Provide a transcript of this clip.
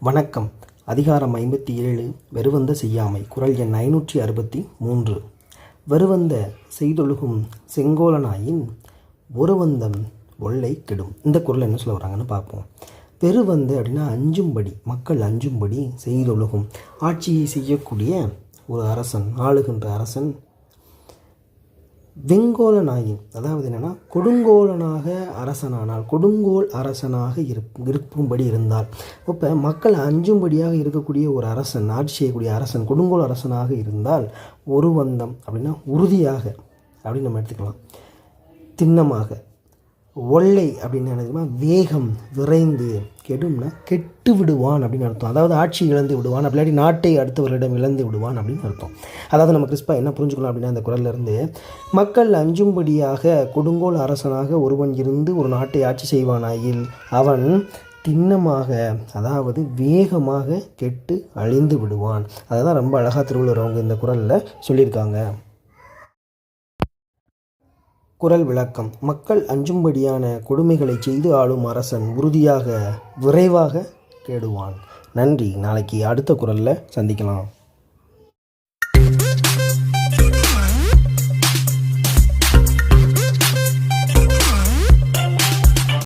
வணக்கம். அதிகாரம் ஐம்பத்தி ஏழு வெறுவந்த செய்யாமை குரல் எண் ஐநூற்றி அறுபத்தி மூன்று. வெறுவந்த செய்தொழுகும் செங்கோலனாயின் ஒருவந்தம் ஒல்லை கெடும் இந்த குரல் என்ன சொல்ல வராங்கன்னு பார்ப்போம். பெருவந்து அப்படின்னா அஞ்சும்படி மக்கள் அஞ்சும்படி செய்தொழுகும். ஆட்சியை செய்யக்கூடிய ஒரு அரசன் ஆளுகின்ற அரசன் வெங்கோலனாயின் அதாவது என்னென்னா கொடுங்கோலனாக அரசனானால் கொடுங்கோல் அரசனாக இருப் இருக்கும்படி இருந்தால். இப்போ மக்கள் அஞ்சும்படியாக இருக்கக்கூடிய ஒரு அரசன் ஆட்சி செய்யக்கூடிய அரசன் கொடுங்கோல் அரசனாக இருந்தால் ஒரு வந்தம் அப்படின்னா உறுதியாக அப்படின்னு நம்ம எடுத்துக்கலாம். திண்ணமாக ஒல்லை அப்படின்னு நினைக்கிறோம் வேகம் விரைந்து கெடும்னா கெட்டு விடுவான் அப்படின்னு அர்த்தம். அதாவது ஆட்சி இழந்து விடுவான் அப்படி நாட்டை அடுத்தவரிடம் இழந்து விடுவான் அப்படின்னு அர்த்தம். அதாவது நம்ம கிறிஸ்பா என்ன புரிஞ்சுக்கலாம் அப்படின்னா அந்த குரல்லேருந்து மக்கள் அஞ்சும்படியாக கொடுங்கோல் அரசனாக ஒருவன் இருந்து ஒரு நாட்டை ஆட்சி செய்வானாயில் அவன் திண்ணமாக அதாவது வேகமாக கெட்டு அழிந்து விடுவான். அதை தான் ரொம்ப அழகாக திருவள்ளுவர் அவங்க இந்த குரலில் சொல்லியிருக்காங்க. குரல் விளக்கம். மக்கள் அஞ்சும்படியான கொடுமைகளை செய்து ஆளும் அரசன் உறுதியாக விரைவாக கேடுவான். நன்றி. நாளைக்கு அடுத்த குரலில் சந்திக்கலாம்.